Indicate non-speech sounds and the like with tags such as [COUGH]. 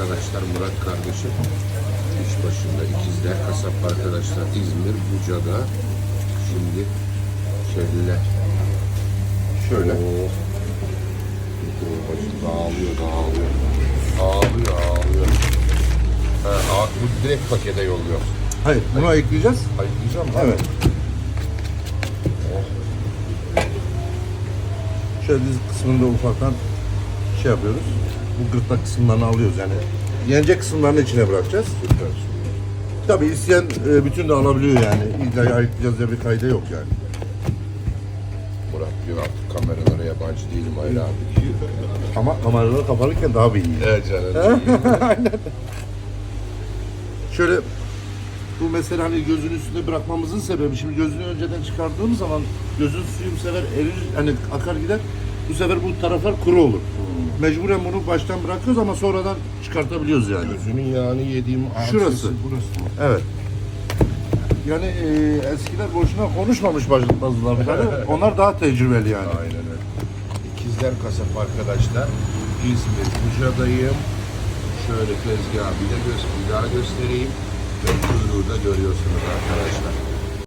arkadaşlar Murat kardeşim. İş başında ikizler kasap arkadaşlar İzmir Buca'da. Şimdi kelle. Şöyle. Oh. Başım dağılıyor dağılıyor. Ağlıyor ağlıyor. Ha, ağ- bu direkt pakete yolluyor. Hayır, bunu ekleyeceğiz. Ayıklayacağım mı? Evet. Şöyle diz kısmında ufaktan şey yapıyoruz. Bu gırtlak kısımlarını alıyoruz yani. Yenecek kısımlarını içine bırakacağız. Tabii isteyen e, bütün de alabiliyor yani. İlla ayıklayacağız diye bir kayda yok yani. Murat diyor artık kameralara yabancı değilim Hayri abi. Ama kameralar kapalıyken daha bir iyi. Evet canım. [LAUGHS] Şöyle bu mesela hani gözün üstünde bırakmamızın sebebi şimdi gözünü önceden çıkardığım zaman gözün suyu bu sefer erir hani akar gider. Bu sefer bu taraflar kuru olur. Mecburen bunu baştan bırakıyoruz ama sonradan çıkartabiliyoruz yani. Gözünün yağını yediğim ağız Şurası. burası mı? Evet. Yani e, eskiler boşuna konuşmamış bazı- bazıları. [LAUGHS] Onlar daha tecrübeli yani. Aynen öyle. İkizler kasap arkadaşlar. İzmir Buca'dayım. Şöyle tezgahı bir de gö- bir daha göstereyim. Ve kuyruğu da görüyorsunuz arkadaşlar.